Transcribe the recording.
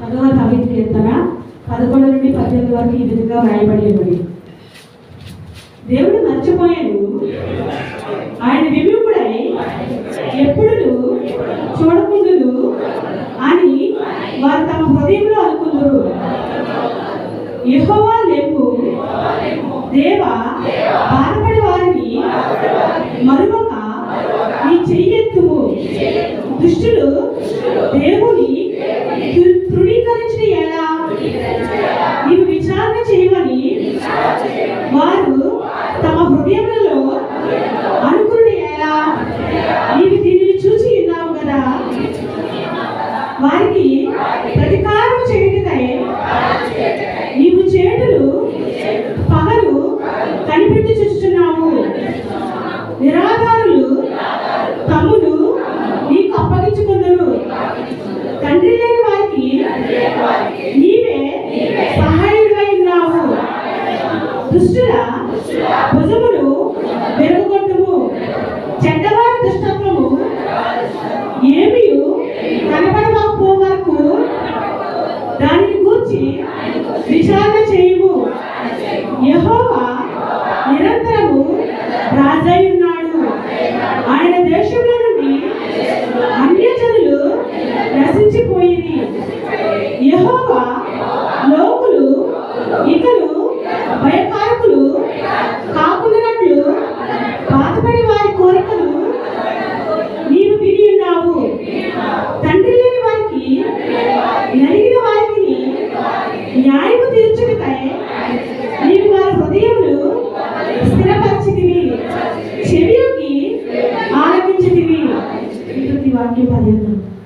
పదవ దావీదు కీర్తన పదకొండు నుండి పద్దెనిమిది వరకు ఈ విధంగా వ్రాయబడి ఉన్నది. దేవుడు మర్చిపోయాడు. ఆయన విముఖుడై ఎప్పుడు చూడకుండును అని వారు తమ హృదయంలో అనుకుందరు. యెహోవా లేపు దేవా బాధపడి వారిని మరువక నీ చెయ్యెత్తుము. దుష్టులు దేవుని తమ అనుకుని ఎలా? నీవు దీనిని చూసి ఉన్నావు కదా? వారికి ప్రతికారం చేయటకై నీవు చేతులు పగలు కనిపెట్టి చూస్తున్నావు నిరాధారులు తమ్ముడు నీకు అప్పగించుకున్నారు తండ్రి లేని వారికి నీవే సహాయుడివై ఉన్నావు. దుష్టుల భుజము విచారణ చేయము. యహోవా నిరంతరము రాజై ఉన్నాడు. ఆయన దేశంలో నుండి అన్యజనులు నశించిపోయింది యహోవా నీవు వారి హృదయములు స్థిరపరిచితివి. చెవికి ఆలకించితివి. వాక్యం పదిహేను.